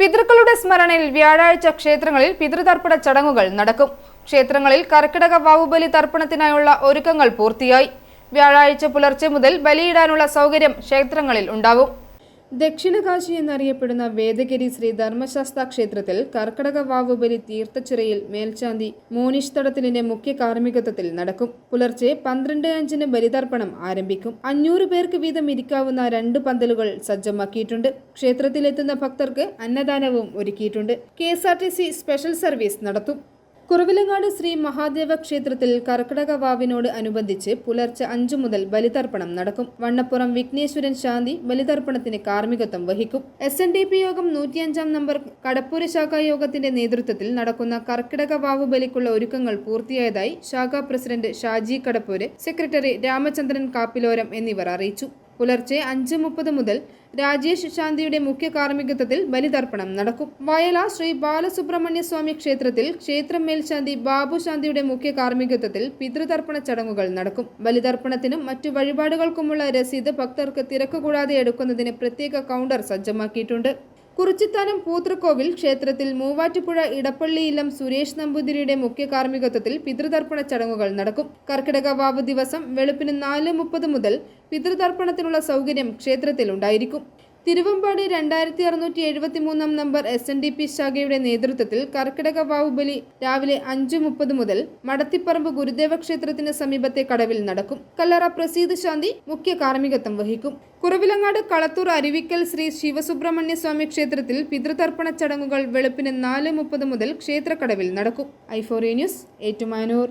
പിതൃക്കളുടെ സ്മരണയിൽ വ്യാഴാഴ്ച ക്ഷേത്രങ്ങളിൽ പിതൃതർപ്പണ ചടങ്ങുകൾ നടക്കും. ക്ഷേത്രങ്ങളിൽ കർക്കിടക വാവുബലി തർപ്പണത്തിനായുള്ള ഒരുക്കങ്ങൾ പൂർത്തിയായി. വ്യാഴാഴ്ച പുലർച്ചെ മുതൽ ബലിയിടാനുള്ള സൗകര്യം ക്ഷേത്രങ്ങളിൽ ഉണ്ടാവും ദക്ഷിണകാശി എന്നറിയപ്പെടുന്ന വേദഗിരി ശ്രീ ധർമ്മശാസ്ത്ര ക്ഷേത്രത്തിൽ കർക്കടക വാവുബലി തീർത്ഥച്ചിറയിൽ മേൽശാന്തി മോനിഷ് തടത്തിലിന്റെ മുഖ്യ കാർമ്മികത്വത്തിൽ നടക്കും. പുലർച്ചെ പന്ത്രണ്ട് അഞ്ചിന് ബലിതർപ്പണം ആരംഭിക്കും. അഞ്ഞൂറ് പേർക്ക് വീതം ഇരിക്കാവുന്ന രണ്ട് പന്തലുകൾ സജ്ജമാക്കിയിട്ടുണ്ട്. ക്ഷേത്രത്തിലെത്തുന്ന ഭക്തർക്ക് അന്നദാനവും ഒരുക്കിയിട്ടുണ്ട്. കെ സ്പെഷ്യൽ സർവീസ് നടത്തും. കുറവിലങ്ങാട് ശ്രീ മഹാദേവ ക്ഷേത്രത്തിൽ കർക്കിടക വാവിനോട് അനുബന്ധിച്ച് പുലർച്ചെ അഞ്ചു മുതൽ ബലിതർപ്പണം നടക്കും. വണ്ണപ്പുറം വിഘ്നേശ്വരൻ ശാന്തി ബലിതർപ്പണത്തിന് കാർമ്മികത്വം വഹിക്കും. എസ് എൻ ഡി പി യോഗം നൂറ്റിയഞ്ചാം നമ്പർ കടപ്പൂര് ശാഖാ യോഗത്തിന്റെ നേതൃത്വത്തിൽ നടക്കുന്ന കർക്കിടക വാവ് ബലിക്കുള്ള ഒരുക്കങ്ങൾ പൂർത്തിയായതായി ശാഖാ പ്രസിഡന്റ് ഷാജി കടപ്പൂര് സെക്രട്ടറി രാമചന്ദ്രൻ കാപ്പിലോരം എന്നിവർ അറിയിച്ചു. പുലർച്ചെ അഞ്ച് മുപ്പത് മുതൽ രാജേഷ് ശാന്തിയുടെ മുഖ്യ കാർമ്മികത്വത്തിൽ ബലിതർപ്പണം നടക്കും. വയല ശ്രീ ബാലസുബ്രഹ്മണ്യ സ്വാമി ക്ഷേത്രത്തിൽ ക്ഷേത്രം മേൽശാന്തി ബാബു ശാന്തിയുടെ മുഖ്യ കാർമ്മികത്വത്തിൽ പിതൃതർപ്പണ ചടങ്ങുകൾ നടക്കും. ബലിതർപ്പണത്തിനും മറ്റു വഴിപാടുകൾക്കുമുള്ള രസീത് ഭക്തർക്ക് തിരക്ക് കൂടാതെ എടുക്കുന്നതിന് പ്രത്യേക കൗണ്ടർ സജ്ജമാക്കിയിട്ടുണ്ട്. കുറിച്ചിത്താനം പൂത്രക്കോവിൽ ക്ഷേത്രത്തിൽ മൂവാറ്റുപുഴ ഇടപ്പള്ളി ഇല്ലം സുരേഷ് നമ്പൂതിരിയുടെ മുഖ്യ കാർമ്മികത്വത്തിൽ പിതൃതർപ്പണ ചടങ്ങുകൾ നടക്കും. കർക്കിടക വാവ് ദിവസം വെളുപ്പിന് നാല് മുപ്പത് മുതൽ പിതൃതർപ്പണത്തിനുള്ള സൗകര്യം ക്ഷേത്രത്തിൽ ഉണ്ടായിരിക്കും. തിരുവമ്പാടി രണ്ടായിരത്തി അറുന്നൂറ്റി എഴുപത്തി മൂന്നാം number S N D P ശാഖയുടെ നേതൃത്വത്തിൽ കർക്കിടക വാവുബലി രാവിലെ അഞ്ച് മുപ്പത് മുതൽ മടത്തിപ്പറമ്പ് ഗുരുദേവ ക്ഷേത്രത്തിന് സമീപത്തെ കടവിൽ നടക്കും. കല്ലറ പ്രസീദ് ശാന്തി മുഖ്യ കാർമ്മികത്വം വഹിക്കും. കുറവിലങ്ങാട് കളത്തൂർ അരുവിക്കൽ ശ്രീ ശിവസുബ്രഹ്മണ്യ സ്വാമി ക്ഷേത്രത്തിൽ പിതൃതർപ്പണ ചടങ്ങുകൾ വെളുപ്പിന് നാല് മുപ്പത് മുതൽ ക്ഷേത്രക്കടവിൽ നടക്കും. Ivory news Ettumanoor.